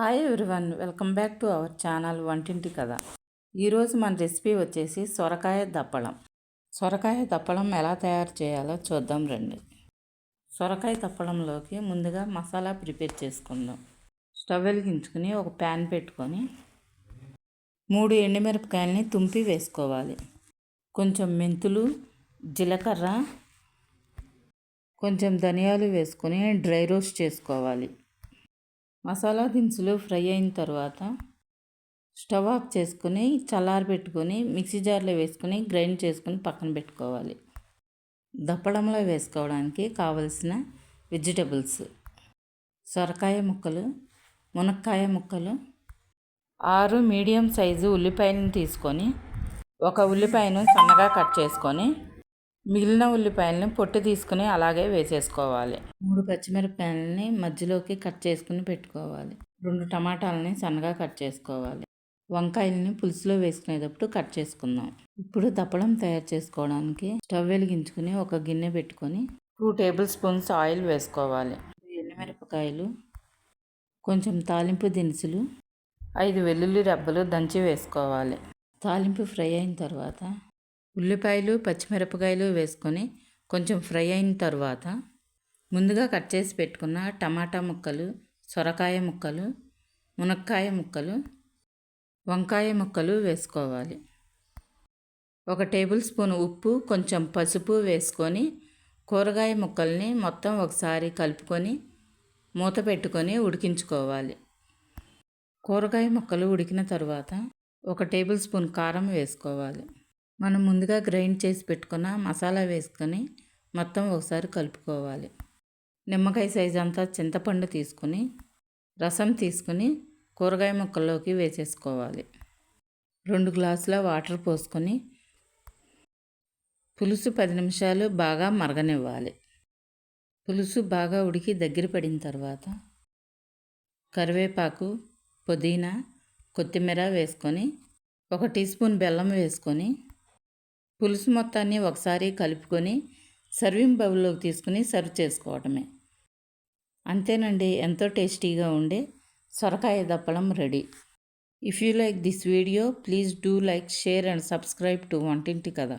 Hi everyone welcome back to our channel వంటింటి కథ ఈరోజు మన రెసిపీ వచ్చేసి సొరకాయ దప్పడం సొరకాయ దప్పడం ఎలా తయారు చేయాలో చూద్దాం రండి. సొరకాయ దప్పడంలోకి ముందుగా మసాలా ప్రిపేర్ చేసుకుందాం. స్టవ్ వెలిగించుకుని ఒక ప్యాన్ పెట్టుకొని మూడు ఎండుమిరపకాయలని తుంపి వేసుకోవాలి. కొంచెం మెంతులు జీలకర్ర కొంచెం ధనియాలు వేసుకొని డ్రై రోస్ట్ చేసుకోవాలి. మసాలా దినుసులు ఫ్రై అయిన తర్వాత స్టవ్ ఆఫ్ చేసుకుని చల్లారి పెట్టుకొని మిక్సీ జార్లో వేసుకొని గ్రైండ్ చేసుకొని పక్కన పెట్టుకోవాలి. దప్పడంలో వేసుకోవడానికి కావలసిన వెజిటబుల్స్ సొరకాయ ముక్కలు మునక్కాయ ముక్కలు ఆరు మీడియం సైజు ఉల్లిపాయలను తీసుకొని ఒక ఉల్లిపాయను సన్నగా కట్ చేసుకొని మిగిలిన ఉల్లిపాయలని పొట్టు తీసుకుని అలాగే వేసేసుకోవాలి. మూడు పచ్చిమిరపకాయలని మధ్యలోకి కట్ చేసుకుని పెట్టుకోవాలి. రెండు టమాటాలని సన్నగా కట్ చేసుకోవాలి. వంకాయలని పులుసులో వేసుకునేటప్పుడు కట్ చేసుకుందాం. ఇప్పుడు దప్పడం తయారు చేసుకోవడానికి స్టవ్ వెలిగించుకుని ఒక గిన్నె పెట్టుకొని టూ టేబుల్ స్పూన్స్ ఆయిల్ వేసుకోవాలి. ఎండుమిరపకాయలు కొంచెం తాలింపు దినుసులు ఐదు వెల్లుల్లి రెబ్బలు దంచి వేసుకోవాలి. తాలింపు ఫ్రై అయిన తర్వాత ఉల్లిపాయలు పచ్చిమిరపకాయలు వేసుకొని కొంచెం ఫ్రై అయిన తర్వాత ముందుగా కట్ చేసి పెట్టుకున్న టమాటా ముక్కలు సొరకాయ ముక్కలు మునక్కాయ ముక్కలు వంకాయ ముక్కలు వేసుకోవాలి. ఒక టేబుల్ స్పూన్ ఉప్పు కొంచెం పసుపు వేసుకొని కూరగాయ ముక్కల్ని మొత్తం ఒకసారి కలుపుకొని మూత పెట్టుకొని ఉడికించుకోవాలి. కూరగాయ ముక్కలు ఉడికిన తర్వాత ఒక టేబుల్ స్పూన్ కారం వేసుకోవాలి. మనం ముందుగా గ్రైండ్ చేసి పెట్టుకున్న మసాలా వేసుకొని మొత్తం ఒకసారి కలుపుకోవాలి. నిమ్మకాయ సైజ్ అంతా చింతపండు తీసుకుని రసం తీసుకుని కూరగాయ ముక్కల్లోకి వేసేసుకోవాలి. రెండు గ్లాసుల వాటర్ పోసుకొని పులుసు పది నిమిషాలు బాగా మరగనివ్వాలి. పులుసు బాగా ఉడికి దగ్గర పడిన తర్వాత కరివేపాకు పుదీనా కొత్తిమీర వేసుకొని ఒక టీ స్పూన్ బెల్లం వేసుకొని పులుసు మొత్తాన్ని ఒకసారి కలుపుకొని సర్వింగ్ బౌల్లోకి తీసుకుని సర్వ్ చేసుకోవటమే. అంతేనండి ఎంతో టేస్టీగా ఉండే సొరకాయ దప్పడం ready. If you like this video please do like share and subscribe to వంటింటి కదా